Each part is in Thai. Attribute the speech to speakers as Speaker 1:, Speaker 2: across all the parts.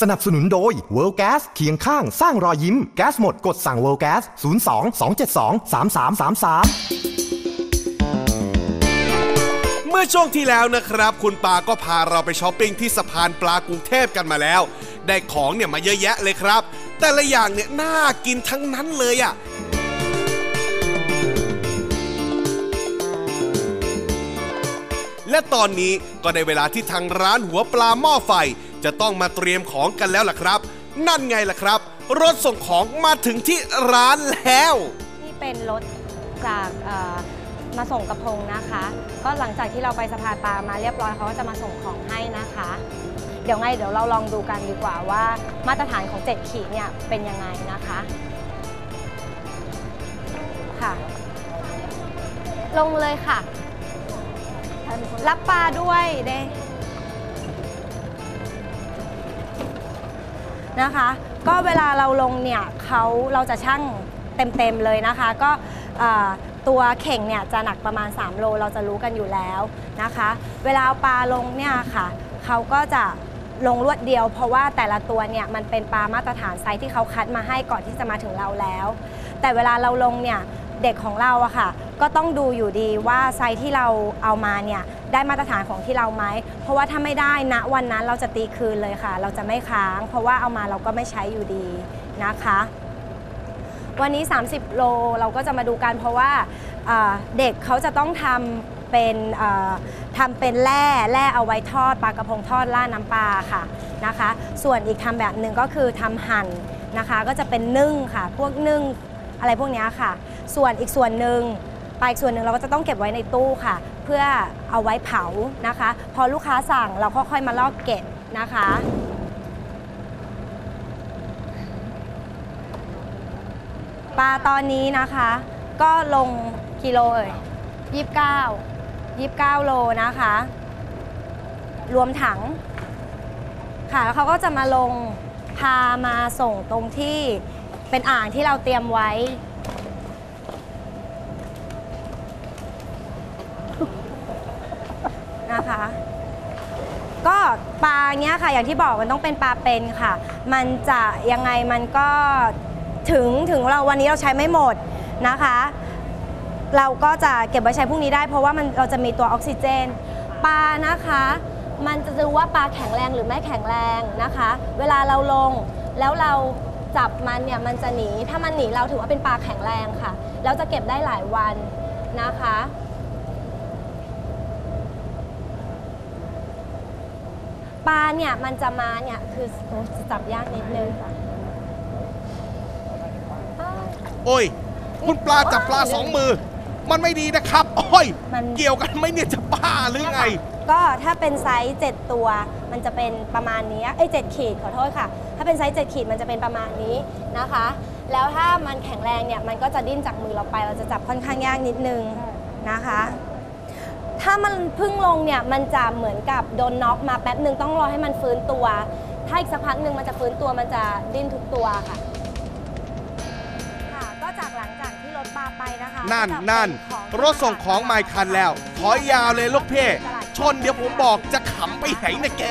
Speaker 1: สนับสนุนโดย World Gas เคียงข้างสร้างรอยยิ้ม แก๊สหมดกดสั่ง World Gas 02 272 3333
Speaker 2: เมื่อช่วงที่แล้วนะครับ คุณปาก็พาเราไปช้อปปิ้งที่สะพานปลากรุงเทพกันมาแล้ว ได้ของเนี่ยมาเยอะแยะเลยครับ แต่ละอย่างเนี่ยน่ากินทั้งนั้นเลยอะ่ะและตอนนี้ก็ได้เวลาที่ทางร้านหัวปลาหม้อไฟ จะต้องมาเตรียมของกันแล้วล่ะครับ นั่นไงล่ะครับ รถส่งของมาถึงที่ร้านแล้ว
Speaker 3: นี่เป็นรถจากมาส่งกระพงนะคะ ก็หลังจากที่เราไปสะพานปลามาเรียบร้อยเขาก็จะมาส่งของให้นะคะ เดี๋ยวไงเดี๋ยวเราลองดูกันดีกว่าว่ามาตรฐานของ 7 ขีดเนี่ยเป็นยังไงนะคะค่ะ ลงเลยค่ะ รับปลาด้วยเด้ นะคะ ก็เวลาเราลงเนี่ยเขาเราจะชั่งเต็มๆเลยนะคะ ก็ตัวเข่งเนี่ยจะหนักประมาณ 3 โลเราจะรู้กันอยู่แล้วนะคะ เวลาเอาปลาลงเนี่ยค่ะเขาก็จะลงรวดเดียว เพราะว่าแต่ละตัวเนี่ยมันเป็นปลามาตรฐานไซส์ที่เขาคัดมาให้ก่อนที่จะมาถึงเราแล้ว แต่เวลาเราลงเนี่ยเด็กของเราอะค่ะ ก็ต้องดูอยู่ดีว่าไซส์ที่เราเอามาเนี่ยได้มาตรฐานของที่เราไหม เพราะว่าถ้าไม่ได้ณวันนั้นเราจะตีคืนเลยค่ะ เราจะไม่ค้าง เพราะว่าเอามาเราก็ไม่ใช้อยู่ดีนะคะ วันนี้ 30 โลเราก็จะมาดูกันเพราะว่าเอ่อเด็กเขาจะต้องทำเป็นทำเป็นแร่แร่เอาไว้ทอดปลากระพงทอดล่าน้ำปลาค่ะนะคะ ส่วนอีกทำแบบหนึ่งก็คือทำหั่นนะคะ ก็จะเป็นนึ่งค่ะ พวกนึ่งอะไรพวกนี้ค่ะ ส่วนอีกส่วนหนึ่ง ปลาอีกส่วนหนึ่งเราก็จะต้องเก็บไว้ในตู้ค่ะ เพื่อเอาไว้เผานะคะ พอลูกค้าสั่งเราก็ค่อยมาลอกเก็บนะคะปลาตอนนี้นะคะ ก็ลงกิโลเอ่ยยี่สิบเก้ายี่สิบเก้าโลนะคะ รวมถัง ค่ะแล้วเขาก็จะมาลงพามาส่งตรงที่เป็นอ่างที่เราเตรียมไว้ นะคะ ก็ปลาเนี้ยค่ะ อย่างที่บอกมันต้องเป็นปลาเป็นค่ะ มันจะยังไงมันก็ถึงถึงเราวันนี้เราใช้ไม่หมดนะคะ เราก็จะเก็บไว้ใช้พรุ่งนี้ได้ เพราะว่ามันเราจะมีตัวออกซิเจน ปลานะคะ มันจะดูว่าปลาแข็งแรงหรือไม่แข็งแรงนะคะ เวลาเราลงแล้วเราจับมันเนี่ยมันจะหนี ถ้ามันหนีเราถือว่าเป็นปลาแข็งแรงค่ะ แล้วจะเก็บได้หลายวันนะคะ ปลาเนี่ยมันจะมาเนี่ยคือโอ้จะจับยากนิดนึงค่ะอ้าว
Speaker 2: โอ้ย คุณปลาจับปลาสองมือ มันไม่ดีนะครับ โอ้ย
Speaker 3: มัน
Speaker 2: เกี่ยวกันไหมเนี่ยจะบ้าหรือไง
Speaker 3: ก็ถ้าเป็นไซส์ 7 ตัว มันจะเป็นประมาณนี้เอ้ย7ขีดขอโทษค่ะ ถ้าเป็นไซส์7ขีดมันจะเป็นประมาณนี้นะคะ แล้วถ้ามันแข็งแรงเนี่ยมันก็จะดิ้นจากมือเราไป เราจะจับค่อนข้างยากนิดนึงนะคะ ถ้ามันเพึ่งลงเนี่ยมันจะเหมือนกับโดนน็อกมาแป๊บหนึ่งต้องรอให้มันฟื้นตัว ถ้าอีกสักพักหนึ่งมันจะฟื้นตัวมันจะดิ้นทุกตัวค่ะค่ะ ก็จากหลังจากที่รถปลาไปนะคะ
Speaker 2: นั่น
Speaker 3: ก็จะ
Speaker 2: นั่น
Speaker 3: เป็นของ
Speaker 2: รถส่งของมาอีกคันแล้วถอยยาวเลยลูกเพ่ชนเดี๋ยวผมบอกจะขำไปไหนนะแก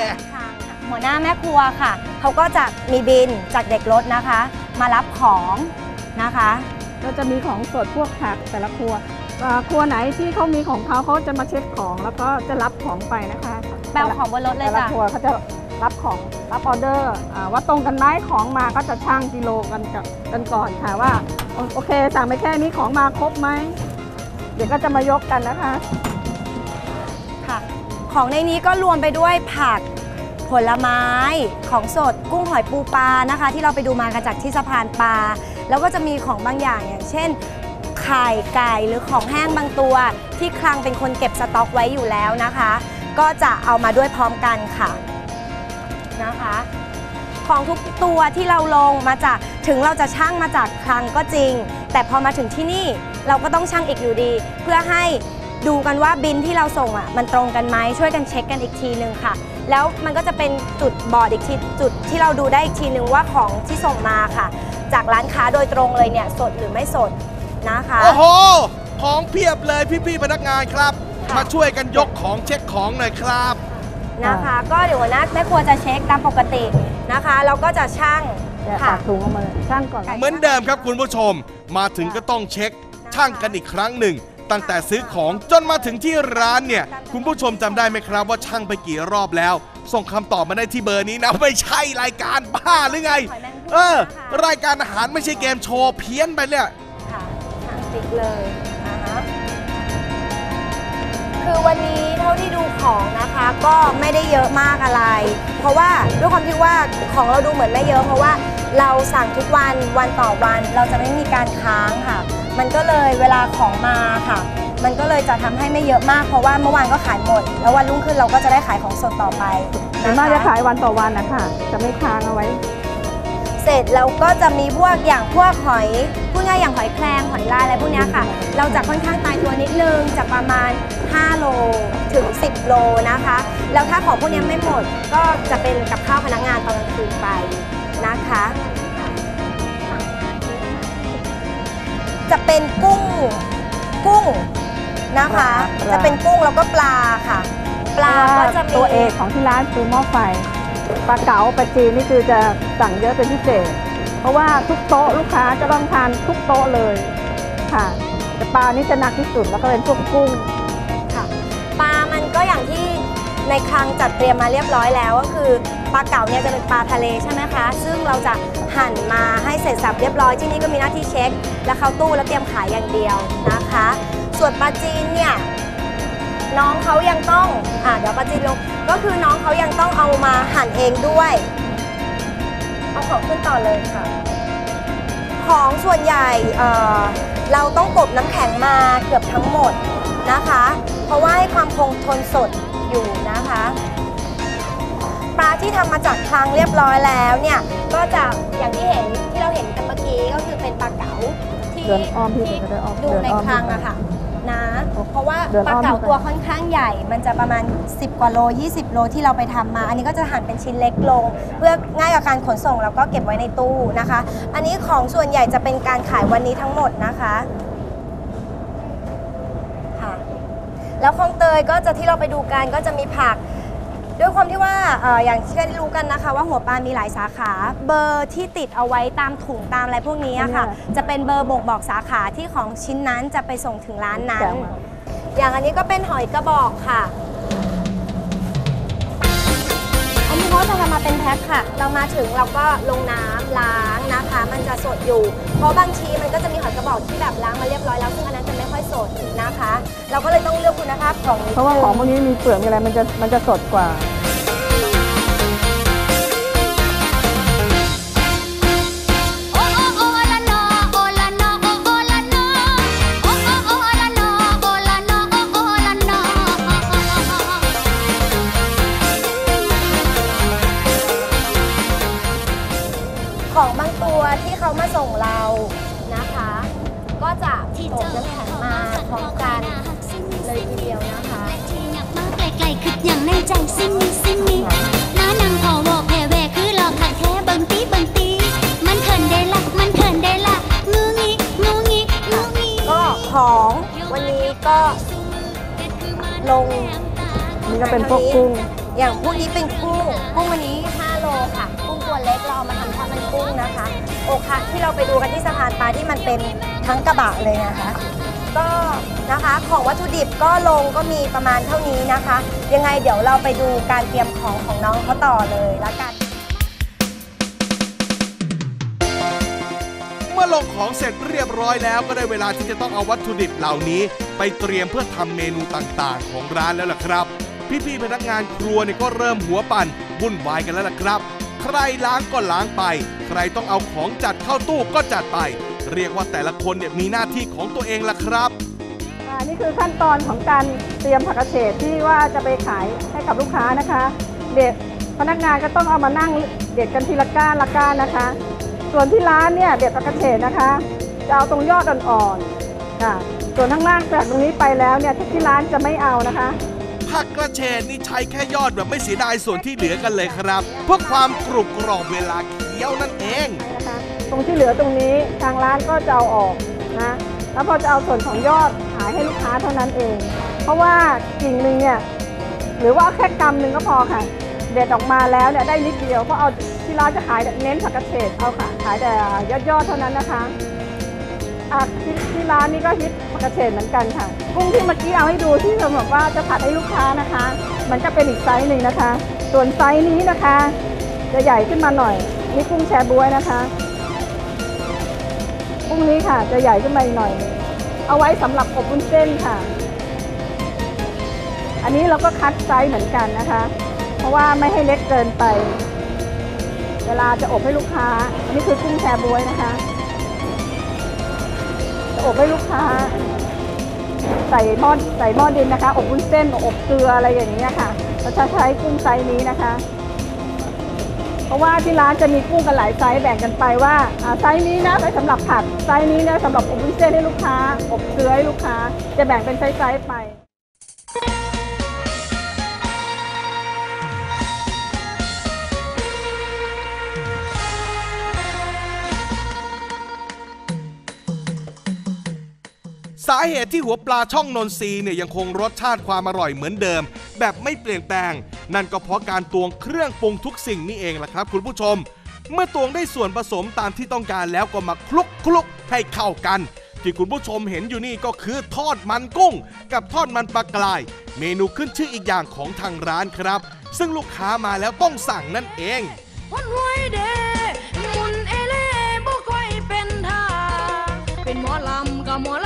Speaker 3: หัวหน้าแม่ครัวค่ะ เขาก็จะมีบินจากเด็กรถนะคะ มารับของนะคะ
Speaker 4: ก็จะมีของสดพวกผักแต่ละครัวเอ่อ ครัวไหนที่เขามีของเขาเขาจะมาเช็คของ แล้วก็จะรับของไปนะคะ
Speaker 3: แปลของบนรถเลย
Speaker 4: แต่ละ
Speaker 3: จ้ะ
Speaker 4: ครัวเขาจะรับของรับออเดอร์อ่าว่าตรงกันไหมของมาก็จะช่างกิโลกันกับกันก่อนค่ะว่าโอโอเคสั่งไปแค่นี้ของมาครบไหมเดี๋ยวก็จะมายกกันนะคะ
Speaker 3: ค่ะ ของในนี้ก็รวมไปด้วยผักผลไม้ของสดกุ้งหอยปูปลานะคะ ที่เราไปดูมากันจากที่สะพานปลาแล้วก็จะมีของบางอย่างอย่างเช่น ไข่ไก่หรือของแห้งบางตัว ที่คลังเป็นคนเก็บสต็อกไว้อยู่แล้วนะคะ ก็จะเอามาด้วยพร้อมกันค่ะนะคะ ของทุกตัวที่เราลงมาจากถึงเราจะช่างมาจากคลังก็จริง แต่พอมาถึงที่นี่เราก็ต้องช่างอีกอยู่ดี เพื่อให้ดูกันว่าบินที่เราส่งอะมันตรงกันไหมช่วยกันเช็คกันอีกทีนึงค่ะ แล้วมันก็จะเป็นจุดบอร์ดอีกทีจุดที่เราดูได้อีกทีนึงว่าของที่ส่งมาค่ะ จากร้านค้าโดยตรงเลยเนี่ยสดหรือไม่สด นะคะ
Speaker 2: โอ้โห ของเพียบเลยพี่ๆพนักงานครับ
Speaker 3: ค่ะ
Speaker 2: มาช่วยกันยกของเช็คของหน่อยครับ
Speaker 3: นะคะ ก็เดี๋ยวหัวหน้าแม่ครัวจะเช็คตามปกตินะคะเราก็จะชั่ง
Speaker 4: แกะ
Speaker 3: ค่ะ
Speaker 4: ปากถุงออกมาเลยช่างก่อน
Speaker 2: เหมือนเดิมครับคุณผู้ชม มาถึงก็ต้องเช็คช่างกันอีกครั้งหนึ่ง ตั้งแต่ซื้อของจนมาถึงที่ร้านเนี่ย คุณผู้ชมจำได้ไหมครับว่าช่างไปกี่รอบแล้ว ส่งคำตอบมาได้ที่เบอร์นี้นะ ไม่ใช่รายการบ้าหรือไง เออ รายการอาหารไม่ใช่เกมโชว์เพี้ยนไปเนี่ย
Speaker 3: ค่ะทางติ๊กเลยอ่าฮะคือวันนี้เท่าที่ดูของนะคะก็ไม่ได้เยอะมากอะไร เพราะว่าด้วยความที่ว่าของเราดูเหมือนไม่เยอะ เพราะว่าเราสั่งทุกวันวันต่อวันเราจะไม่มีการค้างค่ะ มันก็เลยเวลาของมาค่ะ มันก็เลยจะทำให้ไม่เยอะมาก เพราะว่าเมื่อวานก็ขายหมด แล้ววันรุ่งขึ้นเราก็จะได้ขายของสดต่อไป
Speaker 4: ส่ว
Speaker 3: น
Speaker 4: มากจะขายวันต่อวันนะคะจะไม่ค้างเอาไว้
Speaker 3: เสร็จแล้วก็จะมีพวกอย่างพวกหอยพูดง่ายอย่างหอยแครงหอยลายอะไรพวกเนี้ยค่ะ เราจะค่อนข้างตายตัวนิดนึงจะประมาณ 5 โลถึง 10 โลนะคะ แล้วถ้าของพวกเนี้ยไม่หมดก็จะเป็นกับข้าวพนักงานตอนกลางคืนไปนะคะ จะเป็นกุ้งกุ้งนะคะ
Speaker 4: ปลา
Speaker 3: จะเป็นกุ้งแล้วก็ปลาค่ะ ปลาก็จะมี
Speaker 4: ตัวเอกของที่ร้านคือหม้อไฟ ปลาเก๋าปลาจีนนี่คือจะสั่งเยอะเป็นพิเศษ เพราะว่าทุกโต๊ะลูกค้าจะต้องทานทุกโต๊ะเลยค่ะแต่ปลานี่จะหนักที่สุดแล้วก็เป็นพวกกุ้ง
Speaker 3: ค่ะปลามันก็อย่างที่ในคลังจัดเตรียมมาเรียบร้อยแล้วก็คือปลาเก๋าเนี่ยจะเป็นปลาทะเลใช่ไหมคะ ซึ่งเราจะหั่นมาให้เสร็จสับเรียบร้อยที่นี่ก็มีหน้าที่เช็ค แล้วเข้าตู้แล้วเตรียมขายอย่างเดียวนะคะ ส่วนปลาจีนเนี่ย น้องเขายังต้องอ่าเดี๋ยวปลาจีนลงก็คือน้องเขายังต้องเอามาหั่นเองด้วย เอาของขึ้นต่อเลยค่ะ ของส่วนใหญ่เอ่อเราต้องกบน้ำแข็งมาเกือบทั้งหมดนะคะ เพราะว่าให้ความคงทนสดอยู่นะคะปลาที่ทำมาจากคลังเรียบร้อยแล้วเนี่ยก็จะอย่างที่เห็นที่เราเห็นกันเมื่อกี้ก็คือเป็นปลาเก๋าที่
Speaker 4: เดินอ้อมพี่
Speaker 3: ที่
Speaker 4: เดินอ้อม
Speaker 3: ดู
Speaker 4: เดิน
Speaker 3: ใน
Speaker 4: อ้อม
Speaker 3: คลังอะค่ะ นะ เพราะว่า
Speaker 4: เดิน
Speaker 3: ปลา
Speaker 4: อ้อม
Speaker 3: เก๋า
Speaker 4: ไป
Speaker 3: ตัวค่อนข้างใหญ่ มันจะประมาณ 10 กว่าโล 20 โลที่เราไปทำมา อันนี้ก็จะหั่นเป็นชิ้นเล็กลง เพื่อง่ายกับการขนส่งแล้วก็เก็บไว้ในตู้นะคะ อันนี้ของส่วนใหญ่จะเป็นการขายวันนี้ทั้งหมดนะคะค่ะแล้วคลองเตยก็จะที่เราไปดูกันก็จะมีผัก ด้วยความที่ว่าเอออย่างที่ได้รู้กันนะคะ ว่าหัวปลามีหลายสาขา เบอร์ที่ติดเอาไว้ตามถุงตามอะไรพวกนี้อะค่ะ จะเป็นเบอร์บ่งบอกสาขาที่ของชิ้นนั้นจะไปส่งถึงร้านนั้น
Speaker 4: แกะมา
Speaker 3: อย่างอันนี้ก็เป็นหอยกระบอกค่ะ อันนี้เขาจะทำมาเป็นแพ็คค่ะ เรามาถึงเราก็ลงน้ำล้างนะคะ มันจะสดอยู่ เพราะบางทีมันก็จะมีหอยกระบอกที่แบบล้างมาเรียบร้อยแล้วซึ่งอันนั้นจะไม่ค่อย สดนะคะ เราก็เลยต้องเลือกคุณภาพของ
Speaker 4: เพราะว่าของพวกนี้มีเปลือกมีอะไรมันจะมันจะสดกว่า
Speaker 5: นี่
Speaker 3: ก็เป็
Speaker 4: นพวกกุ้ง
Speaker 3: อย่างพวกนี้เป็นกุ้ง กุ้งวันนี้ 5 โลค่ะ กุ้งตัวเล็กเราเอามาทำทอดมันกุ้งนะคะ โอคะที่เราไปดูกันที่สะพานปลาที่มันเป็นทั้งกระบะเลยนะคะ ก็นะคะของวัตถุดิบก็ลงก็มีประมาณเท่านี้นะคะ ยังไงเดี๋ยวเราไปดูการเตรียมของของน้องเขาต่อเลยละกัน
Speaker 2: เมื่อลงของเสร็จเรียบร้อยแล้วก็ได้เวลาที่จะต้องเอาวัตถุดิบเหล่านี้ ไปเตรียมเพื่อทำเมนูต่างๆ ของร้านแล้วล่ะครับ พี่ๆพนักงานครัวเนี่ยก็เริ่มหัวปั่นวุ่นวายกันแล้วล่ะครับ ใครล้างก็ล้างไป ใครต้องเอาของจัดเข้าตู้ก็จัดไป เรียกว่าแต่ละคนเนี่ยมีหน้าที่ของตัวเองล่ะครับ
Speaker 4: อ่านี่คือขั้นตอนของการเตรียมผักกระเฉดที่ว่าจะไปขายให้กับลูกค้านะคะ เด็กพนักงานก็ต้องเอามานั่งเด็ดกันทีละก้านละก้านนะคะ ส่วนที่ร้านเนี่ยเด็ดผักกระเฉดนะคะ จะเอาตรงยอดอ่อนๆค่ะ ส่วนข้างล่างจากตรงนี้ไปแล้วเนี่ยที่ร้านจะไม่เอานะคะ
Speaker 2: ผักกระเฉดนี่ใช้แค่ยอดแบบไม่เสียดายส่วนที่เหลือกันเลยครับ เพื่อความกรุบกรอบเวลาเคี้ยวนั่นเอง
Speaker 4: นะคะตรงที่เหลือตรงนี้ทางร้านก็จะเอาออกนะแล้วพอจะเอาส่วนของยอดขายให้ลูกค้าเท่านั้นเอง เพราะว่ากิ่งหนึ่งเนี่ยหรือว่าแค่กำหนึ่งก็พอค่ะ เด็ดออกมาแล้วเนี่ยได้นิดเดียวก็เอาที่ร้านจะขายเน้นผักกระเฉดเอาค่ะ ขายแต่ยอดยอดๆเท่านั้นนะคะ อะที่ที่ร้านนี้ก็ฮิตกระเฉดเหมือนกันค่ะ กุ้งที่เมื่อกี้เอาให้ดูที่เราบอกว่าจะผัดให้ลูกค้านะคะ มันจะเป็นอีกไซส์หนึ่งนะคะ ส่วนไซส์นี้นะคะ จะใหญ่ขึ้นมาหน่อย นี่กุ้งแชบวยนะคะ กุ้งนี้ค่ะจะใหญ่ขึ้นมาอีกหน่อย เอาไว้สำหรับอบวุ้นเส้นค่ะ อันนี้เราก็คัดไซส์เหมือนกันนะคะ เพราะว่าไม่ให้เล็กเกินไป เวลาจะอบให้ลูกค้า อันนี้คือกุ้งแชบวยนะคะ อบให้ลูกค้า ใส่หม้อใส่หม้อดินนะคะ อบวุ้นเส้นอบเกลืออะไรอย่างเงี้ยค่ะเราจะใช้กุ้งไซส์นี้นะคะ เพราะว่าที่ร้านจะมีกุ้งกันหลายไซส์แบ่งกันไปว่าอ่าไซส์นี้นะไว้สำหรับผัดไซส์นี้นะสำหรับอบวุ้นเส้นให้ลูกค้า อบเกลือให้ลูกค้า จะแบ่งเป็นไซส์ๆไป
Speaker 2: สาเหตุที่หัวปลาช่องนนทรีเนี่ยยังคงรสชาติความอร่อยเหมือนเดิม แบบไม่เปลี่ยนแปลง นั่นก็เพราะการตวงเครื่องปรุงทุกสิ่งนี่เองแหละครับ คุณผู้ชม เมื่อตวงได้ส่วนผสมตามที่ต้องการแล้วก็มาคลุกคลุกให้เข้ากัน ที่คุณผู้ชมเห็นอยู่นี่ก็คือทอดมันกุ้ง กับทอดมันปลากราย เมนูขึ้นชื่ออีกอย่างของทางร้านครับ ซึ่งลูกค้ามาแล้วต้องสั่งนั่นเอง
Speaker 6: มุนเอเล่บ่ค่อยเป็นท่าเป็นหมอลำกับหมอล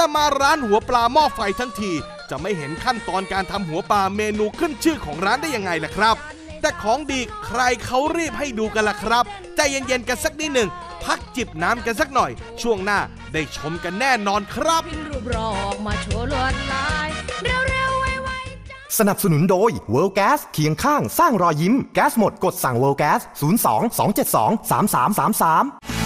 Speaker 2: แต่มาร้านหัวปลาหม้อไฟทั้งที จะไม่เห็นขั้นตอนการทำหัวปลาเมนูขึ้นชื่อของร้านได้ยังไงล่ะครับ แต่ของดีใครเขารีบให้ดูกันล่ะครับ ใจเย็นๆกันสักนิดหนึ่งพักจิบน้ำกันสักหน่อย ช่วงหน้าได้ชมกันแน่นอนครับ
Speaker 6: พินรูปรอออกมาโชว์ลวดลายเร็วๆไวๆจ้า
Speaker 1: สนับสนุนโดย World Gas เคียงข้างสร้างรอยยิ้ม แก๊สหมดกดสั่ง World Gas 02 272 3333